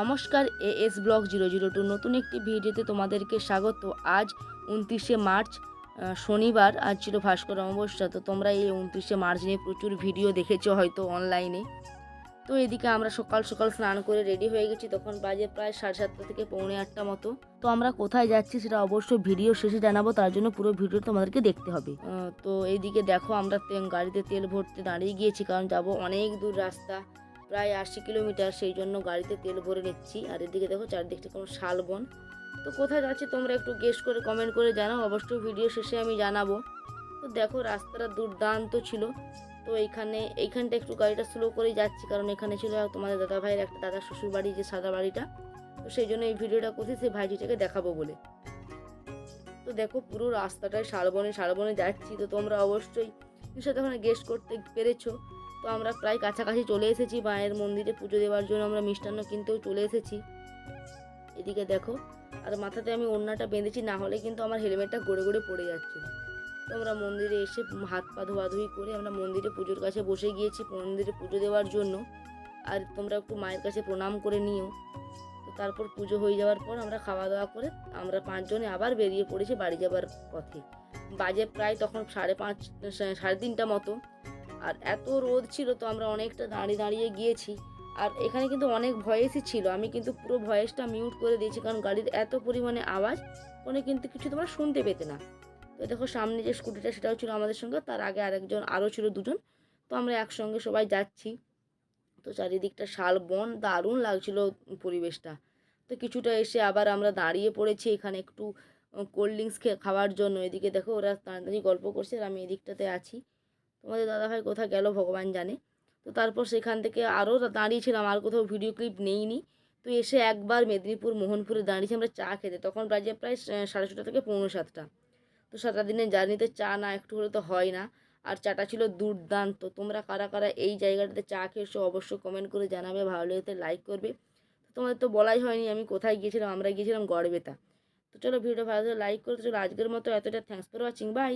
নমস্কার A S blog zero zero two নতুন একটি ভিডিওতে তোমাদেরকে স্বাগত। আজ উনত্রিশে মার্চ শনিবার, আজ ছিল ভাস্কর অমাবস্যা, তো তোমরা এই উনত্রিশে মার্চ নিয়ে প্রচুর ভিডিও দেখেছ হয়তো অনলাইনে। তো এদিকে আমরা সকাল সকাল স্নান করে রেডি হয়ে গেছি, তখন বাজে প্রায় সাড়ে সাতটা থেকে পৌনে আটটা মতো। তো আমরা কোথায় যাচ্ছি সেটা অবশ্যই ভিডিও শেষে জানাব, তার জন্য পুরো ভিডিও তোমাদেরকে দেখতে হবে। তো এইদিকে দেখো আমরা গাড়িতে তেল ভরতে দাঁড়িয়ে গিয়েছি, কারণ যাব অনেক দূর রাস্তা। প্রায় আশি কিলোমিটার, সেই জন্য গাড়িতে তেল ভরে নিচ্ছি। আর এদিকে দেখো চারদিকটা কোনো শালবন তো কোথায় যাচ্ছি তোমরা একটু গেস করে কমেন্ট করে জানাও, অবশ্যই ভিডিও শেষে আমি জানাব। তো দেখো রাস্তাটা দুর্দান্ত ছিল। তো এইখানে, এইখানটা একটু গাড়িটা স্লো করেই যাচ্ছি, কারণ এখানে ছিল তোমাদের দাদা ভাইয়ের একটা দাদা শ্বশুর বাড়ি যে সাদা বাড়িটা। তো সেই জন্য এই ভিডিওটা করছি, সেই ভাইটিটাকে দেখাবো বলে। তো দেখো পুরো রাস্তাটায় শালবনে শালবনে যাচ্ছি। তো তোমরা অবশ্যই নিশ্চয় ওখানে গেস্ট করতে পেরেছ। তো আমরা প্রায় কাছাকাছি চলে এসেছি মায়ের মন্দিরে পুজো দেওয়ার জন্য, আমরা মিষ্টান্ন কিনতেও চলে এসেছি। এদিকে দেখো, আর মাথাতে আমি ওড়নাটা বেঁধেছি, না হলে কিন্তু আমার হেলমেটটা গড়ে গড়ে পড়ে যাচ্ছে। তো আমরা মন্দিরে এসে হাত পা ধোয়াধুয়ি করে আমরা মন্দিরে পুজোর কাছে বসে গিয়েছি মন্দিরে পুজো দেওয়ার জন্য। আর তোমরা একটু মায়ের কাছে প্রণাম করে নিও। তো তারপর পুজো হয়ে যাওয়ার পর আমরা খাওয়া দাওয়া করে আমরা পাঁচজনে আবার বেরিয়ে পড়েছি বাড়ি যাবার পথে। বাজে প্রায় তখন সাড়ে পাঁচ, সাড়ে তিনটা মতো। আর এত রোদ ছিল তো আমরা অনেকটা দাঁড়িয়ে দাঁড়িয়ে গিয়েছি। আর এখানে কিন্তু অনেক ভয়েসই ছিল। আমি কিন্তু পুরো ভয়েসটা মিউট করে দিয়েছি কারণ গাড়ির এত পরিমাণে আওয়াজ কোনো কিন্তু কিছু তোমরা শুনতে পেতে না। তো দেখো সামনে যে স্কুটিটা সেটাও ছিল আমাদের সঙ্গে। তার আগে আরেকজন, আরও ছিল দুজন। তো আমরা একসঙ্গে সবাই যাচ্ছি। তো চারিদিকটা শাল, বন, দারুণ লাগছিল পরিবেশটা। তো কিছুটা এসে আবার আমরা দাঁড়িয়ে পড়েছি এখানে একটু কোল্ড ড্রিঙ্কস খাওয়ার জন্য। এদিকে দেখো ওরা তাড়াতাড়ি গল্প করছে আর আমি এদিকটাতে আছি। তোমাদের দাদাভাই কোথায় গেল ভগবান জানে। তো তারপর সেখান থেকে আরও দাঁড়িয়েছিলাম, আর কোথাও ভিডিও ক্লিপ নেইনি। তো এসে একবার মেদিনীপুর, মোহনপুরে দাঁড়িয়েছি, আমরা চা খেতে। তখন বাজে প্রায় সাড়ে ছটা থেকে পৌনে সাতটা। তো সাতটা দিনের জার্নিতে চা না, একটু হলে তো হয় না। আর চাটা ছিল দুর্দান্ত। তোমরা কারা কারা এই জায়গাটাতে চা খেয়েছো অবশ্যই কমেন্ট করে জানাবে, ভালো লেগেতে লাইক করবে। তো তোমাদের তো বলাই হয়নি আমি কোথায় গিয়েছিলাম, আমরা গিয়েছিলাম গড়বেতা। তো চলো ভিডিও ভালো লাইক করতে চলো আজকের মতো এতটা। Thanks for watching by